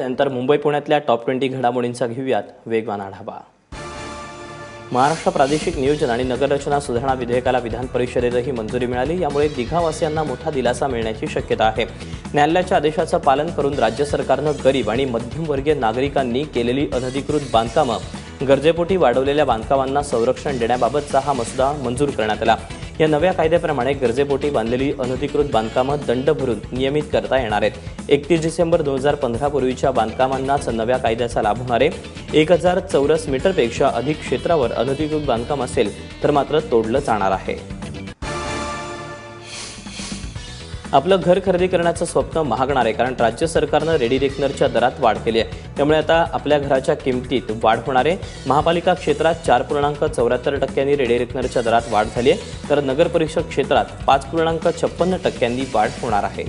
त्यानंतर मुंबई पुण्यातल्या top twenty घडामोडींचा घेऊयात वेगवान आढावा. महाराष्ट्र प्रादेशिक नियोजन आणि नगररचना सुधारणा विधेयकाला विधान परिषदेतही मंजुरी मिळाली यामुळे दिघावासियांना मोठा दिलासा मिळण्याची शक्यता आहे. न्यायालयाच्या आदेशाचं पालन करून राज्य सरकारनं गरीब आणि मध्यमवर्गीय नागरिकांनी केलेली अनधिकृत बांधकामं गरजेपोटी वाढवलेल्या बांधकामांना संरक्षण देण्याबाबतचा हा मसुदा मंजूर करण्यात आला. या नव्या कायद्याप्रमाणे गरजेपोटी बांधलेली अनधिकृत बांधकामं दंड भरून नियमित करता येणार आहेत. एकतीस डिसेंबर दोन हजार पंधरा पूर्वीच्या बांधकामांनाच नव्या कायद्याचा लाभ होणार आहे. एक हजार चौरस मीटरपेक्षा अधिक क्षेत्रावर अनधिकृत बांधकाम असेल तर मात्र तोडलं जाणार आहे. आपलं घर खरेदी करण्याचं स्वप्न महागणार आहे कारण राज्य सरकारनं रेडी रेकनरच्या दरात वाढ केली आहे. त्यामुळे आता आपल्या घराच्या किमतीत वाढ होणार आहे. महापालिका क्षेत्रात चार पूर्णांक चौऱ्याहत्तर टक्क्यांनी रेडी रेकनरच्या दरात वाढ झाली आहे. तर नगर परिषद क्षेत्रात पाच पूर्णांक छप्पन्न टक्क्यांनी वाढ होणार आहे.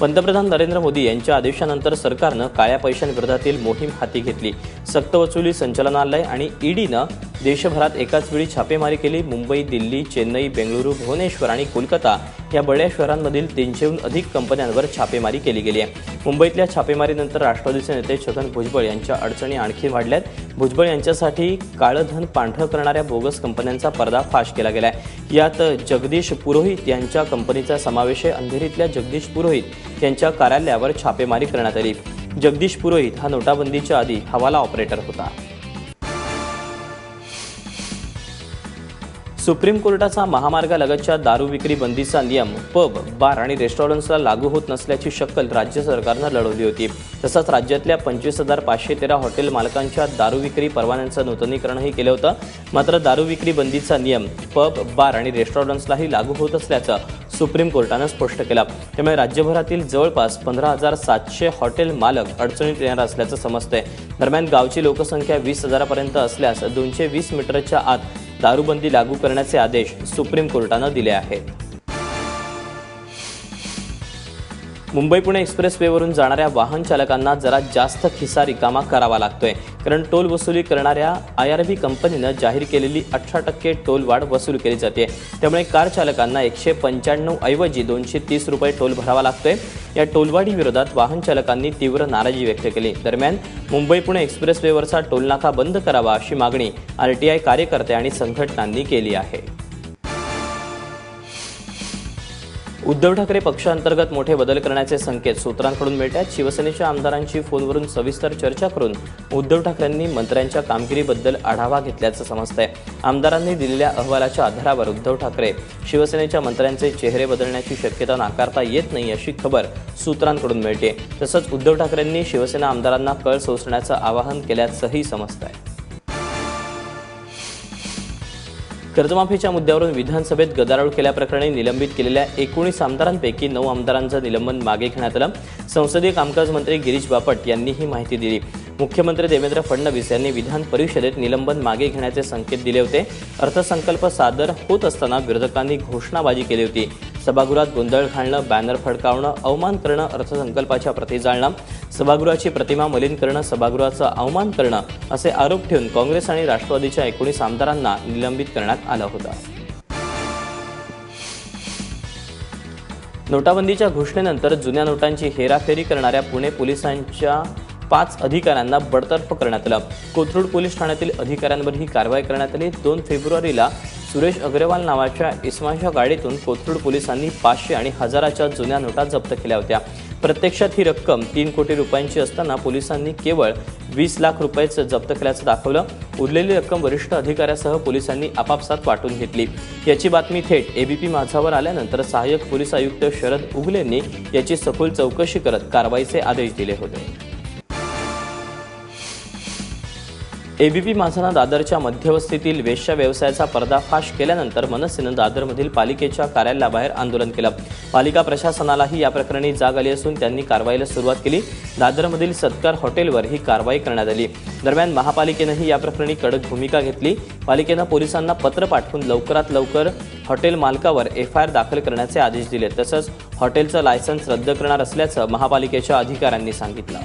पंतप्रधान नरेंद्र मोदी यांच्या आदेशानंतर सरकारनं काळ्या पैशांविरोधातील मोहीम हाती घेतली. सक्तवसुली संचालनालय आणि ईडीनं देशभरात एकाच वेळी छापेमारी केली. मुंबई दिल्ली चेन्नई बेंगळुरू भुवनेश्वर आणि कोलकाता या बड्या शहरांमधील तीनशेहून अधिक कंपन्यांवर छापेमारी केली गेली आहे. मुंबईतल्या छापेमारीनंतर राष्ट्रवादीचे नेते छगन भुजबळ यांच्या अडचणी आणखी वाढल्यात. भुजबळ यांच्यासाठी काळं धन पांढरं करणाऱ्या बोगस कंपन्यांचा पर्दाफाश केला गेला आहे यात जगदीश पुरोहित यांच्या कंपनीचा समावेश आहे. अंधेरीतल्या जगदीश पुरोहित यांच्या कार्यालयावर छापेमारी करण्यात आली. जगदीश पुरोहित हा नोटाबंदीच्या आधी हवाला ऑपरेटर होता. सुप्रीम कोर्टाचा महामार्गालगतच्या दारू विक्री बंदीचा नियम पब बार आणि रेस्टॉरंट्सला लागू होत नसल्याची शक्कल राज्य सरकारनं लढवली होती. तसंच राज्यातल्या पंचवीस हजार पाचशे तेरा हॉटेल मालकांच्या दारू विक्री परवान्यांचं नूतनीकरणही केलं होतं. मात्र दारू विक्री बंदीचा नियम पब बार आणि रेस्टॉरंट्सलाही लागू होत असल्याचं सुप्रीम कोर्टानं स्पष्ट केला. त्यामुळे राज्यभरातील जवळपास पंधरा हजार सातशे हॉटेल मालक अडचणीत येणार असल्याचं समजतंय. दरम्यान गावची लोकसंख्या वीस हजारापर्यंत असल्यास दोनशे वीस मीटरच्या आत दारूबंदी लागू करण्याचे आदेश सुप्रीम कोर्टानं दिले आहेत. मुंबई पुणे एक्सप्रेसवेवरून जाणाऱ्या वाहन चालकांना जरा जास्त खिसा रिकामा करावा लागतोय. कारण टोल वसुली करणाऱ्या आय आर बी कंपनीनं जाहीर केलेली अठरा टक्के टोल वाढ वसूल केली जाते. त्यामुळे कार चालकांना एकशे पंच्याण्णव ऐवजी दोनशे तीस रुपये टोल भरावा लागतोय. या टोलवाढीविरोधात वाहन चालकांनी तीव्र नाराजी व्यक्त केली. दरम्यान मुंबई पुणे एक्सप्रेसवेवरचा टोलनाका बंद करावा अशी मागणी आरटीआय कार्यकर्ते आणि संघटनांनी केली आहे. उद्धव ठाकरे पक्षांतर्गत मोठे बदल करण्याचे संकेत सूत्रांकडून मिळतात शिवसेनेच्या आमदारांची फोनवरून सविस्तर चर्चा करून उद्धव ठाकरेंनी मंत्र्यांच्या कामगिरीबद्दल आढावा घेतल्याचं समजतंय. आमदारांनी दिलेल्या अहवालाच्या आधारावर उद्धव ठाकरे शिवसेनेच्या मंत्र्यांचे चेहरे बदलण्याची शक्यता नाकारता येत नाही अशी खबर सूत्रांकडून मिळते तसंच उद्धव ठाकरेंनी शिवसेना आमदारांना कळ सोसण्याचं आवाहन केल्याचंही समजतंय. कर्जमाफीच्या मुद्द्यावरून विधानसभेत गदारोळ केल्याप्रकरणी निलंबित केलेल्या एकोणीस आमदारांपैकी नऊ आमदारांचं निलंबन मागे घेण्यात आलं. संसदीय कामकाज मंत्री गिरीश बापट यांनी ही माहिती दिली. मुख्यमंत्री देवेंद्र फडणवीस यांनी विधान परिषदेत निलंबन मागे घेण्याचे संकेत दिले होते. अर्थसंकल्प सादर होत असताना विरोधकांनी घोषणाबाजी केली होती. सभागृहात गोंधळ घालणं बॅनर फडकावणं अवमान करणं अर्थसंकल्पाच्या प्रती जाळणं सभागृहाची प्रतिमा मलिन करणं सभागृहाचं अवमान करणं असे आरोप ठेवून काँग्रेस आणि राष्ट्रवादीच्या एकोणीस आमदारांना निलंबित करण्यात आलं होतं. नोटाबंदीच्या घोषणेनंतर जुन्या नोटांची हेराफेरी करणाऱ्या पुणे पोलिसांच्या पाच अधिकाऱ्यांना बडतर्फ करण्यात आलं. कोथरूड पोलीस ठाण्यातील अधिकाऱ्यांवर ही कारवाई करण्यात आली. दोन फेब्रुवारीला सुरेश अग्रवाल नावाच्या इस्माच्या गाडीतून कोथरूड पोलिसांनी पाचशे आणि हजाराच्या जुन्या नोटा जप्त केल्या होत्या. प्रत्यक्षात ही रक्कम तीन कोटी रुपयांची असताना पोलिसांनी केवळ वीस लाख रुपयेच जप्त केल्याचं दाखवलं. उरलेली रक्कम वरिष्ठ अधिकाऱ्यासह पोलिसांनी आपापसात वाटून घेतली. याची बातमी थेट एबीपी माझावर आल्यानंतर सहाय्यक पोलीस आयुक्त शरद उगलेंनी याची सखोल चौकशी करत कारवाईचे आदेश दिले होते. एबीपी माझानं दादरच्या मध्यवस्थेतील वेश्या व्यवसायाचा पर्दाफाश केल्यानंतर मनसेनं दादरमधील पालिकेच्या कार्यालयाबाहेर आंदोलन केलं. पालिका प्रशासनालाही या प्रकरणी जाग आली असून त्यांनी कारवाईला सुरुवात केली. दादरमधील सत्कार हॉटेलवर ही कारवाई करण्यात आली. दरम्यान महापालिकेनंही या प्रकरणी कडक भूमिका घेतली. पालिकेनं पोलिसांना पत्र पाठवून लवकरात लवकर हॉटेल मालकावर एफ आय आर दाखल करण्याचे आदेश दिले. तसंच हॉटेलचं लायसन्स रद्द करणार असल्याचं महापालिकेच्या अधिकाऱ्यांनी सांगितलं.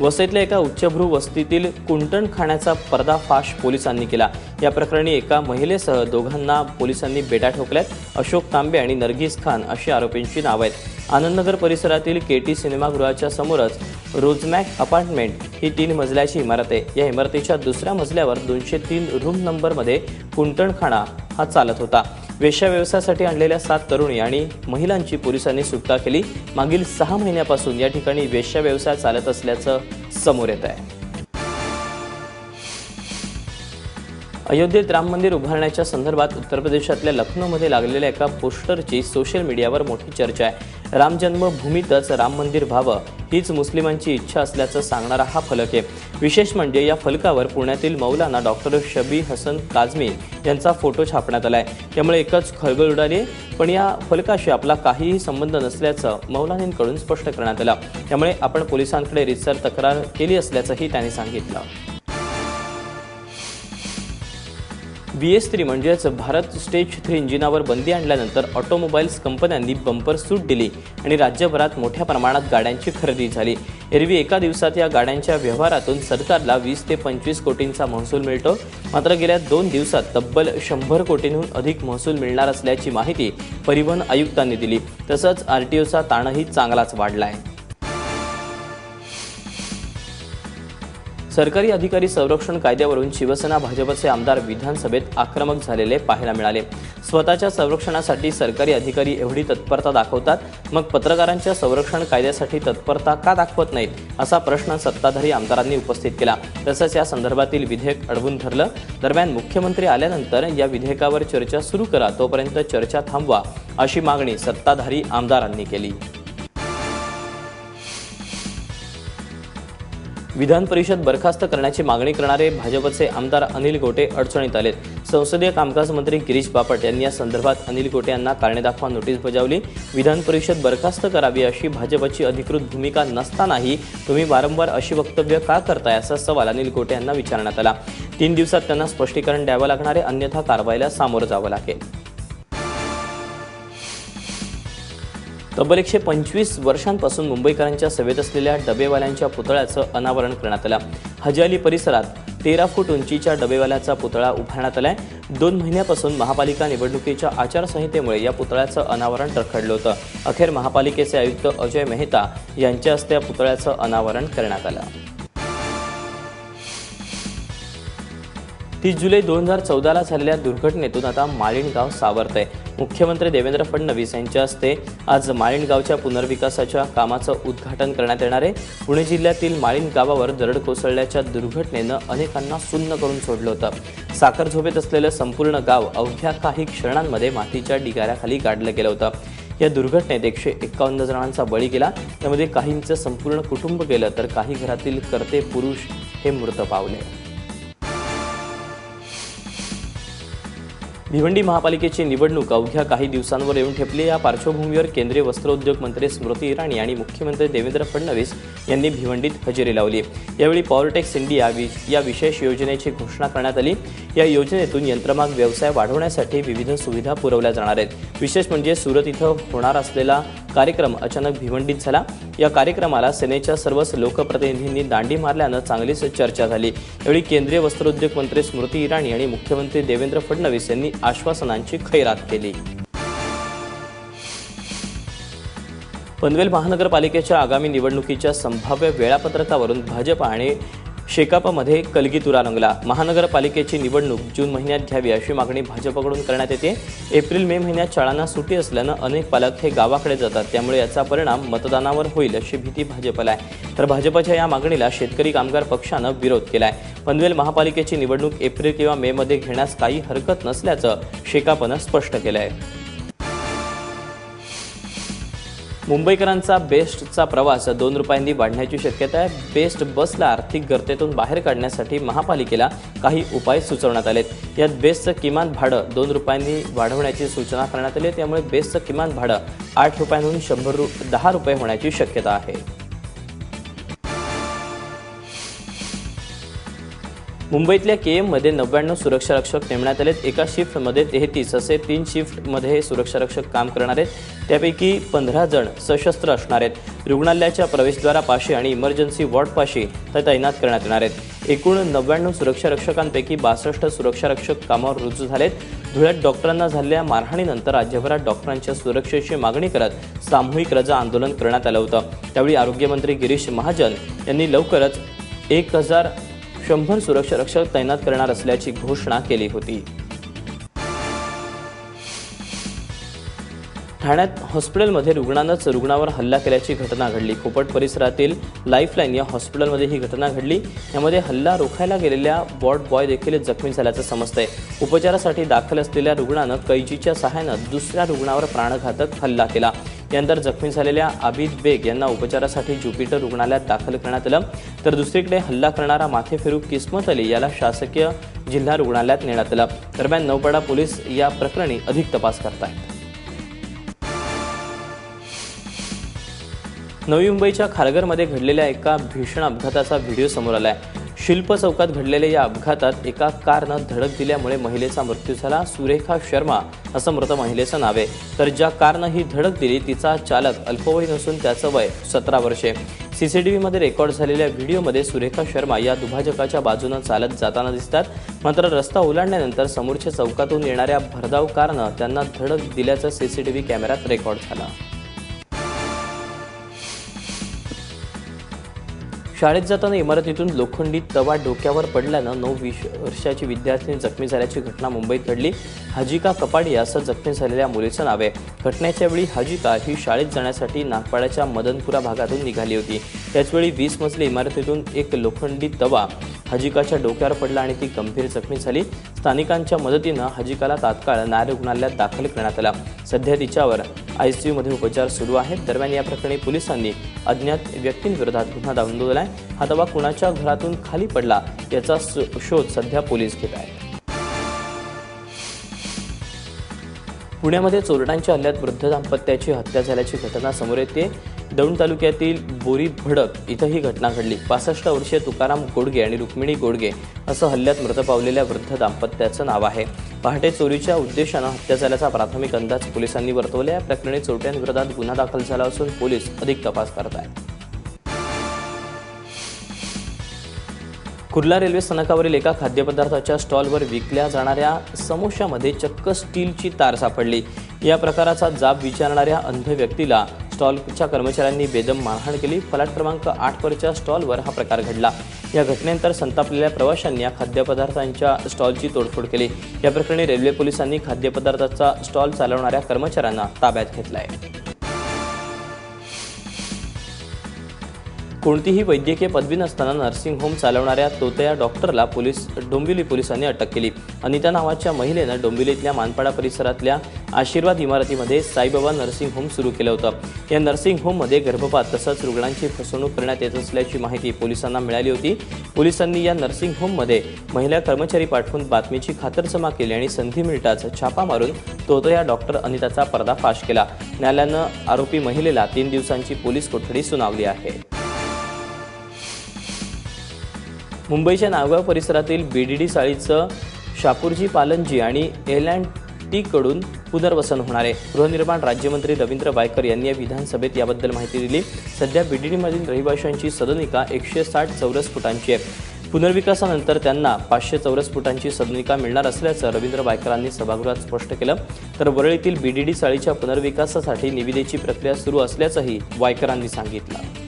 वसईतल्या एका उच्चभ्रू वस्तीतील कुंटण खाण्याचा पर्दाफाश पोलिसांनी केला. या प्रकरणी एका महिलेसह दोघांना पोलिसांनी बेटा ठोकल्यात. अशोक तांबे आणि नरगिस खान अशी आरोपींची नाव आहेत. आनंदनगर परिसरातील केटी सिनेमागृहाच्या समोरच रोजमॅक अपार्टमेंट ही तीन मजल्याची इमारत आहे. या इमारतीच्या दुसऱ्या मजल्यावर दोनशे तीन रूम नंबरमध्ये कुंटणखाणा हा चालत होता. वेश्या व्यवसायासाठी आणलेल्या सात तरुणी आणि महिलांची पोलिसांनी सुटका केली. मागील सहा महिन्यापासून या ठिकाणी वेश्या व्यवसाय चालत असल्याचं समोर येत आहे. अयोध्येत राम मंदिर उभारण्याच्या संदर्भात उत्तर प्रदेशातल्या लखनौमध्ये लागलेल्या एका पोस्टरची सोशल मीडियावर मोठी चर्चा आहे. राम जन्मभूमीतच राम मंदिर व्हावं हीच मुस्लिमांची इच्छा असल्याचं सांगणारा हा फलक आहे. विशेष म्हणजे या फलकावर पुण्यातील मौलाना डॉक्टर शबी हसन काझमी यांचा फोटो छापण्यात आला आहे त्यामुळे एकच खळबळ उडाली पण या फलकाशी आपला काहीही संबंध नसल्याचं मौलानींकडून स्पष्ट करण्यात आलं. त्यामुळे आपण पोलिसांकडे रितसर तक्रार केली असल्याचंही त्यांनी सांगितलं. बी एस थ्री म्हणजेच भारत स्टेज थ्री इंजिनावर बंदी आणल्यानंतर ऑटोमोबाईल्स कंपन्यांनी बंपर सूट दिली आणि राज्यभरात मोठ्या प्रमाणात गाड्यांची खरेदी झाली. एरवी एका दिवसात या गाड्यांच्या व्यवहारातून सरकारला वीस ते पंचवीस कोटींचा महसूल मिळतो. मात्र गेल्या दोन दिवसात तब्बल शंभर कोटींहून अधिक महसूल मिळणार असल्याची माहिती परिवहन आयुक्तांनी दिली. तसंच आर टी ओचा ताणही चांगलाच वाढला आहे सरकारी अधिकारी संरक्षण कायद्यावरून शिवसेना भाजपचे आमदार विधानसभेत आक्रमक झालेले पाहायला मिळाले. स्वतःच्या संरक्षणासाठी सरकारी अधिकारी एवढी तत्परता दाखवतात मग पत्रकारांच्या संरक्षण कायद्यासाठी तत्परता का दाखवत नाहीत असा प्रश्न सत्ताधारी आमदारांनी उपस्थित केला. तसंच या संदर्भातील विधेयक अडवून धरलं. दरम्यान मुख्यमंत्री आल्यानंतर या विधेयकावर चर्चा सुरू करा तोपर्यंत चर्चा थांबवा अशी मागणी सत्ताधारी आमदारांनी केली. विधान परिषद बरखास्त करण्याची मागणी करणारे भाजपचे आमदार अनिल गोटे अडचणीत आलेत. संसदीय कामकाज मंत्री गिरीश बापट यांनी या संदर्भात अनिल गोटे यांना कारणे दाखवा नोटीस बजावली. विधान परिषद बरखास्त करावी अशी भाजपची अधिकृत भूमिका नसतानाही तुम्ही वारंवार अशी वक्तव्य का करताय असा सवाल अनिल गोटे यांना विचारण्यात आला. तीन दिवसात त्यांना स्पष्टीकरण द्यावं लागणारे अन्यथा कारवाईला सामोरं जावं लागेल. तब्बल एकशे पंचवीस वर्षांपासून मुंबईकरांच्या सेवेत असलेल्या डबेवाल्यांच्या पुतळ्याचं अनावरण करण्यात आलं. हजाली परिसरात तेरा फूट उंचीच्या डबेवाल्याचा पुतळा उभारण्यात आलाय. दोन महिन्यापासून महापालिका निवडणुकीच्या आचारसंहितेमुळे या पुतळ्याचं अनावरण रखडलं होतं. अखेर महापालिकेचे आयुक्त अजय मेहता यांच्या हस्ते या पुतळ्याचं अनावरण करण्यात आलं. तीस जुलै दोन हजार चौदाला झालेल्या दुर्घटनेतून आता माळिणगाव सावरत आहे मुख्यमंत्री देवेंद्र फडणवीस यांच्या हस्ते आज माळिणगावच्या पुनर्विकासाच्या कामाचं उद्घाटन करण्यात येणार आहे. पुणे जिल्ह्यातील माळीण गावावर दरड कोसळल्याच्या दुर्घटनेनं अनेकांना सुन्न करून सोडलं होतं. साखर झोपेत असलेलं संपूर्ण गाव अवघ्या काही क्षणांमध्ये मातीच्या डिगाऱ्याखाली गाडलं गेलं होतं. या दुर्घटनेत एकशे एकावन्न जणांचा बळी गेला. त्यामध्ये काहींचं संपूर्ण कुटुंब गेलं तर काही घरातील कर्ते पुरुष हे मृत पावले. भिवंडी महापालिकेची निवडणूक अवघ्या काही दिवसांवर येऊन ठेपली. या पार्श्वभूमीवर केंद्रीय वस्त्रोद्योग मंत्री स्मृती इराणी आणि मुख्यमंत्री देवेंद्र फडणवीस यांनी भिवंडीत हजेरी लावली. यावेळी पॉवरटेक्स इंडिया या विशेष योजनेची घोषणा करण्यात आली. या योजनेतून यंत्रमाग व्यवसाय वाढवण्यासाठी विविध सुविधा पुरवल्या जाणार आहेत. विशेष म्हणजे सुरत इथं होणार असलेला कार्यक्रम अचानक भिवंडीत झाला. या कार्यक्रमाला सेनेच्या सर्वच लोकप्रतिनिधींनी दांडी मारल्यानं चांगलीच चर्चा झाली. यावेळी केंद्रीय वस्त्रोद्योग मंत्री स्मृती इराणी आणि मुख्यमंत्री देवेंद्र फडणवीस यांनी आश्वासनांची खैरात केली. पनवेल महानगरपालिकेच्या आगामी निवडणुकीच्या संभाव्य वेळापत्रकावरून भाजप आणि शेकापमध्ये कलगीतुरा रंगला महानगरपालिकेची निवडणूक जून महिन्यात घ्यावी अशी मागणी भाजपकडून करण्यात येते. एप्रिल मे महिन्यात शाळांना सुटी असल्यानं अनेक पालक हे गावाकडे जातात. त्यामुळे याचा परिणाम मतदानावर होईल अशी भीती भाजपला आहे. तर भाजपच्या या मागणीला शेतकरी कामगार पक्षानं विरोध केला आहे पनवेल महापालिकेची निवडणूक एप्रिल किंवा मेमध्ये घेण्यास काही हरकत नसल्याचं शेकापनं स्पष्ट केलं आहे मुंबईकरांचा बेस्टचा प्रवास दोन रुपयांनी वाढण्याची शक्यता आहे. बेस्ट बसला आर्थिक गर्तेतून बाहेर काढण्यासाठी महापालिकेला काही उपाय सुचवण्यात आलेत. यात बेस्टचं किमान भाडं दोन रुपयांनी वाढवण्याची सूचना करण्यात आली त्यामुळे बेस्टचं किमान भाडं आठ रुपयांहून शंभर रु दहा रुपये होण्याची शक्यता आहे. मुंबईतल्या के एममध्ये नव्याण्णव सुरक्षा रक्षक नेमण्यात आलेत. एका शिफ्टमध्ये तेहतीस असे तीन शिफ्टमध्ये सुरक्षा रक्षक काम करणार आहेत. त्यापैकी पंधरा जण सशस्त्र असणार आहेत. रुग्णालयाच्या प्रवेशद्वारापाशी आणि इमर्जन्सी वॉर्डपाशी ते तैनात करण्यात येणार आहेत. एकूण नव्याण्णव सुरक्षा रक्षकांपैकी बासष्ट सुरक्षा रक्षक कामावर रुजू झालेत. धुळ्यात डॉक्टरांना झालेल्या मारहाणीनंतर राज्यभरात डॉक्टरांच्या सुरक्षेची मागणी करत सामूहिक रजा आंदोलन करण्यात आलं होतं. त्यावेळी आरोग्यमंत्री गिरीश महाजन यांनी लवकरच एक हजार शंभर सुरक्षा रक्षक तैनात करणार असल्याची घोषणा केली होती. ठाण्यात हॉस्पिटलमध्ये रुग्णानंच रुग्णावर हल्ला केल्याची घटना घडली. कोपट परिसरातील लाईफलाईन या हॉस्पिटलमध्ये ही घटना घडली. यामध्ये हल्ला रोखायला गेलेल्या वॉर्ड बॉय देखील जखमी झाल्याचं समजतंय. उपचारासाठी दाखल असलेल्या रुग्णानं कैचीच्या सहाय्यानं दुसऱ्या रुग्णावर प्राणघातक हल्ला केला. यानंतर जखमी झालेल्या आबिद बेग यांना उपचारासाठी ज्युपिटर रुग्णालयात दाखल करण्यात आलं. तर दुसरीकडे हल्ला करणारा माथेफिरू किस्मत अली याला शासकीय जिल्हा रुग्णालयात नेण्यात आलं. दरम्यान नौपाडा पोलीस या प्रकरणी अधिक तपास करत आहेत नवी मुंबईच्या खारघरमध्ये घडलेल्या एका भीषण अपघाताचा व्हिडिओ समोर आला आहे शिल्प चौकात घडलेल्या या अपघातात एका कारनं धडक दिल्यामुळे महिलेचा मृत्यू झाला. सुरेखा शर्मा असं मृत महिलेचं नाव आहे. तर ज्या कारनं ही धडक दिली तिचा चालक अल्पवयीन असून त्याचं वय सतरा वर्षे. सीसीटीव्हीमध्ये रेकॉर्ड झालेल्या व्हिडिओमध्ये सुरेखा शर्मा या दुभाजकाच्या बाजूनं चालत जाताना दिसतात. मात्र रस्ता ओलांडल्यानंतर समोरच्या चौकातून येणाऱ्या भरधाव कारनं त्यांना धडक दिल्याचं सीसीटीव्ही कॅमेऱ्यात रेकॉर्ड झालं. शाळेत जाताना इमारतीतून लोखंडी तवा डोक्यावर पडल्यानं नऊ वीस वर्षाची विद्यार्थिनी जखमी झाल्याची घटना मुंबईत घडली. हाजिका कपाडी असं जखमी झालेल्या मुलीचं नाव आहे. घटनेच्या वेळी हाजिका ही शाळेत जाण्यासाठी नागपाड्याच्या मदनपुरा भागातून निघाली होती. त्याचवेळी वीस मजली इमारतीतून एक लोखंडी तवा हजिकाच्या डोक्यावर पडला आणि ती गंभीर जखमी झाली. स्थानिकांच्या मदतीनं हजिकाला तात्काळ नायर रुग्णालयात दाखल करण्यात आला. सध्या तिच्यावर आयसीयूमध्ये उपचार सुरू आहेत. दरम्यान या प्रकरणी पोलिसांनी अज्ञात व्यक्तींविरोधात गुन्हा नोंदवलाय हा दबा कुणाच्या घरातून खाली पडला याचा शोध सध्या पोलीस घेत आहेत. पुण्यामध्ये चोरट्यांच्या हल्ल्यात वृद्ध दाम्पत्याची हत्या झाल्याची घटना समोर येते. दौंड तालुक्यातील बोरी भडक इथं ही घटना घडली. पासष्ट वर्षीय तुकाराम गोडगे आणि रुक्मिणी गोडगे असं हल्ल्यात मृत पावलेल्या वृद्ध दाम्पत्याचं नाव आहे. पहाटे चोरीच्या उद्देशानं हत्या झाल्याचा प्राथमिक अंदाज पोलिसांनी वर्तवला या प्रकरणी चोरट्यांविरोधात गुन्हा दाखल झाला असून पोलीस अधिक तपास करत आहेत कुर्ला रेल्वे स्थानकावरील एका खाद्यपदार्थाच्या स्टॉलवर विकल्या जाणाऱ्या समोशामध्ये चक्क स्टीलची तार सापडली. या प्रकाराचा जाब विचारणाऱ्या अंध व्यक्तीला स्टॉलच्या कर्मचाऱ्यांनी बेदम मारहाण केली. फलाट क्रमांक आठवरच्या स्टॉलवर हा प्रकार घडला. या घटनेनंतर संतापलेल्या प्रवाशांनी या खाद्यपदार्थांच्या स्टॉलची तोडफोड केली. या प्रकरणी रेल्वे पोलिसांनी खाद्यपदार्थाचा स्टॉल चालवणाऱ्या कर्मचाऱ्यांना ताब्यात घेतला आहे कोणतीही वैद्यकीय पदवी नसताना नर्सिंग होम चालवणाऱ्या तोतया डॉक्टरला पोलीस डोंबिवली पोलिसांनी अटक केली. अनिता नावाच्या महिलेनं डोंबिवलीतल्या मानपाडा परिसरातल्या आशीर्वाद इमारतीमध्ये साईबाबा नर्सिंग होम सुरू केलं होतं. या नर्सिंग होममध्ये गर्भपात तसंच रुग्णांची फसवणूक करण्यात येत असल्याची माहिती पोलिसांना मिळाली होती. पोलिसांनी या नर्सिंग होममध्ये महिला कर्मचारी पाठवून बातमीची खातरजमा केली आणि संधी मिळताच छापा मारून तोतया डॉक्टर अनिताचा पर्दाफाश केला. न्यायालयानं आरोपी महिलेला तीन दिवसांची पोलीस कोठडी सुनावली आहे. मुंबईच्या नागाव परिसरातील बीडीडी साळीचं शापूरजी पालनजी आणि एल अँड टीकडून पुनर्वसन होणार आहे. गृहनिर्माण राज्यमंत्री रवींद्र बायकर यांनी या विधानसभेत याबद्दल माहिती दिली. सध्या बीडीडीमधील रहिवाशांची सदनिका एकशे साठ चौरस फुटांची आहे. पुनर्विकासानंतर त्यांना पाचशे चौरस फुटांची सदनिका मिळणार असल्याचं रवींद्र बायकरांनी सभागृहात स्पष्ट केलं. तर वरळीतील बीडीडी चाळीच्या पुनर्विकासासाठी निविदेची प्रक्रिया सुरू असल्याचंही वायकरांनी सांगितलं.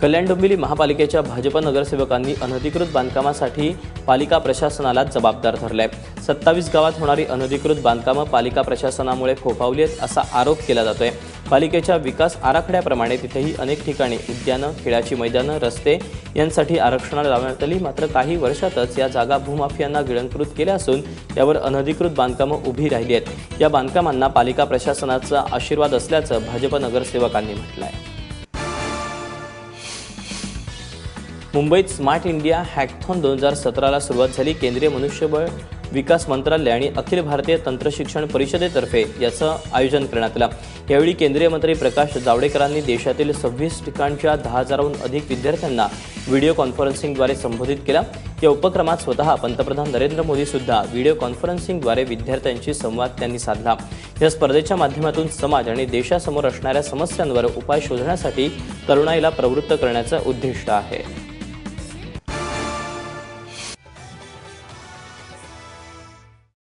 कल्याण डोंबिवली महापालिकेच्या भाजप नगरसेवकांनी अनधिकृत बांधकामासाठी पालिका प्रशासनाला जबाबदार धरलाय. सत्तावीस गावात होणारी अनधिकृत बांधकामं पालिका प्रशासनामुळे फोफावली आहेत असा आरोप केला जातोय. पालिकेच्या विकास आराखड्याप्रमाणे तिथेही अनेक ठिकाणी उद्यानं खेळाची मैदानं रस्ते यांसाठी आरक्षणाला लावण्यात आली. मात्र काही वर्षातच या जागा भूमाफियांना गिळंकृत केल्या असून त्यावर अनधिकृत बांधकामं उभी राहिली आहेत. या बांधकामांना पालिका प्रशासनाचा आशीर्वाद असल्याचं भाजप नगरसेवकांनी म्हटलं आहे मुंबईत स्मार्ट इंडिया हॅकथॉन दोन हजार सतराला सुरुवात झाली. केंद्रीय मनुष्यबळ विकास मंत्रालय आणि अखिल भारतीय तंत्रशिक्षण परिषदेतर्फे याचं आयोजन करण्यात आलं. यावेळी केंद्रीय मंत्री प्रकाश जावडेकरांनी देशातील सव्वीस ठिकाणच्या दहा हजाराहून अधिक विद्यार्थ्यांना व्हिडिओ कॉन्फरन्सिंगद्वारे संबोधित केलं. या उपक्रमात स्वतः पंतप्रधान नरेंद्र मोदी सुद्धा व्हिडिओ कॉन्फरन्सिंगद्वारे विद्यार्थ्यांशी संवाद त्यांनी साधला. या स्पर्धेच्या माध्यमातून समाज आणि देशासमोर असणाऱ्या समस्यांवर उपाय शोधण्यासाठी तरुणाईला प्रवृत्त करण्याचं उद्दिष्ट आहे.